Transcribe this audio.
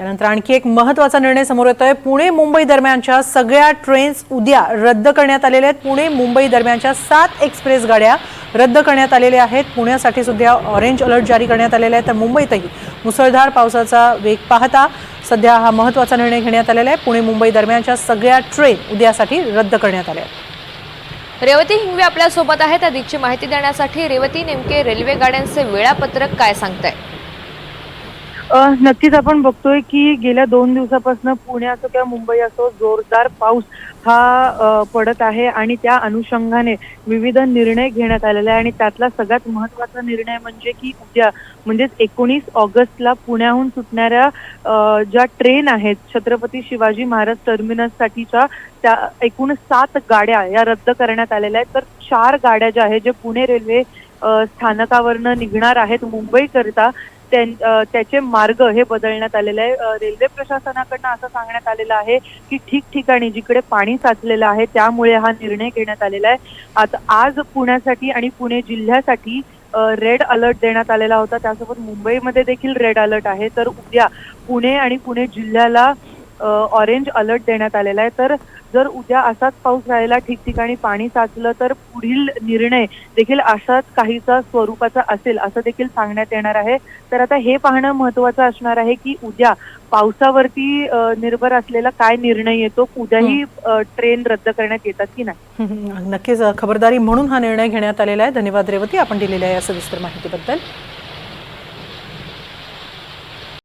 त्यानंतर आणखी एक महत्त्वाचा निर्णय समोर येतोय. पुणे मुंबई दरम्यानच्या सगळ्या ट्रेन्स उद्या रद्द करण्यात आलेल्या आहेत. पुणे मुंबई दरम्यानच्या सात एक्सप्रेस गाड्या रद्द करण्यात आलेल्या आहेत. पुण्यासाठी सुद्धा ऑरेंज अलर्ट जारी करण्यात आलेला आहे. तर मुंबईतही मुसळधार पावसाचा वेग पाहता सध्या हा महत्त्वाचा निर्णय घेण्यात आलेला आहे. पुणे मुंबई दरम्यानच्या सगळ्या ट्रेन उद्यासाठी रद्द करण्यात आल्या आहेत. रेवती हिंगवे आपल्यासोबत आहेत. अधिकची माहिती देण्यासाठी रेवती नेमके रेल्वे गाड्यांचे वेळापत्रक काय सांगताय? आहे नक्कीच आपण बघतोय की गेल्या दोन दिवसापासून पुणे असो किंवा मुंबई असो जोरदार पाऊस हा पडत आहे आणि त्या अनुषंगाने विविध निर्णय घेण्यात आलेला आहे आणि त्यातला सगळ्यात महत्त्वाचा निर्णय म्हणजे की उद्या म्हणजेच एकोणीस ऑगस्टला पुण्याहून सुटणाऱ्या ज्या ट्रेन आहेत छत्रपती शिवाजी महाराज टर्मिनस साठीच्या त्या एकूण सात गाड्या या रद्द करण्यात आलेल्या आहेत. तर चार गाड्या ज्या आहेत जे पुणे रेल्वे स्थानकावरनं निघणार आहेत मुंबईकरिता त्याचे मार्ग हे बदलण्यात आलेले आहे. रेल्वे प्रशासनाकडनं असं सांगण्यात आलेलं आहे की ठिकठिकाणी जिकडे पाणी साचलेलं आहे त्यामुळे हा निर्णय घेण्यात आलेला आहे. आता आज पुण्यासाठी आणि पुणे जिल्ह्यासाठी रेड अलर्ट देण्यात आलेला होता. त्यासोबत मुंबईमध्ये देखील रेड अलर्ट आहे. तर उद्या पुणे आणि पुणे जिल्ह्याला ऑरेंज अलर्ट देण्यात आलेला आहे. तर जर उद्या असाच पाऊस राहिला ठिकठिकाणी पाणी साचलं तर पुढील निर्णय देखील असाच काहीचा स्वरूपाचा असेल असं देखील सांगण्यात येणार आहे. तर आता हे पाहणं महत्वाचं असणार आहे की उद्या पावसावरती निर्भर असलेला काय निर्णय येतो उद्याही ट्रेन रद्द करण्यात येतात की नाही? नक्कीच खबरदारी म्हणून हा निर्णय घेण्यात आलेला आहे. धन्यवाद रेवती. आपण दिलेल्या या सविस्तर माहितीबद्दल.